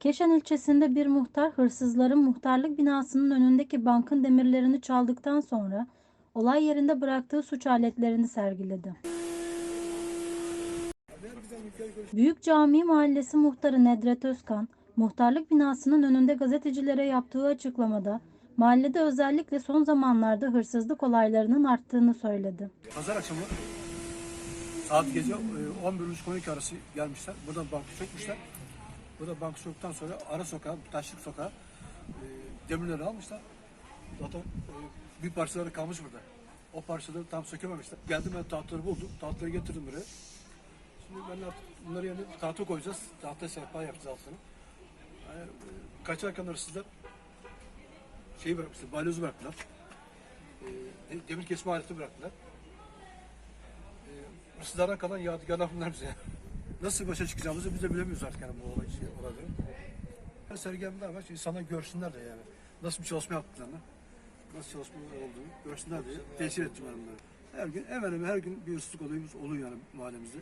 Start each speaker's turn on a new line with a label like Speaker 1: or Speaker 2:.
Speaker 1: Keşan ilçesinde bir muhtar hırsızların muhtarlık binasının önündeki bankın demirlerini çaldıktan sonra olay yerinde bıraktığı suç aletlerini sergiledi. Büyük Cami Mahallesi muhtarı Nedret Özkan, muhtarlık binasının önünde gazetecilere yaptığı açıklamada mahallede özellikle son zamanlarda hırsızlık olaylarının arttığını söyledi.
Speaker 2: Pazar akşamı saat gece e, 11.30-12 arası gelmişler. Burada bankı sökmüşler. Burada bankı söktükten sonra ara sokağa, taşlık sokağa e, demirleri almışlar. Zaten e, bir parçaları kalmış burada. O parçaları tam sökememişler. Geldim ben tahtaları buldum. Tahtaları getirdim buraya. Şimdi ben bunları yani tahta koyacağız. Tahta sehpa yapacağız altını. Yani, e, kaçarken hırsızlar şeyi bırakmışlar, balyozu bıraktılar. E, demir kesme aleti bıraktılar. Hırsızlardan kalan yadigarlar bunlar bize. nasıl başa çıkacağımızı biz de bilemiyoruz artık yani bu olay şey olabilir. Her sergilemde amaç insanlar görsünler de yani nasıl bir çalışma yaptıklarını, nasıl çalışma olduğunu görsünler diye tesir ettim ben bunları. Her gün hemen hemen her gün bir hırsızlık olayımız oluyor yani mahallemizde.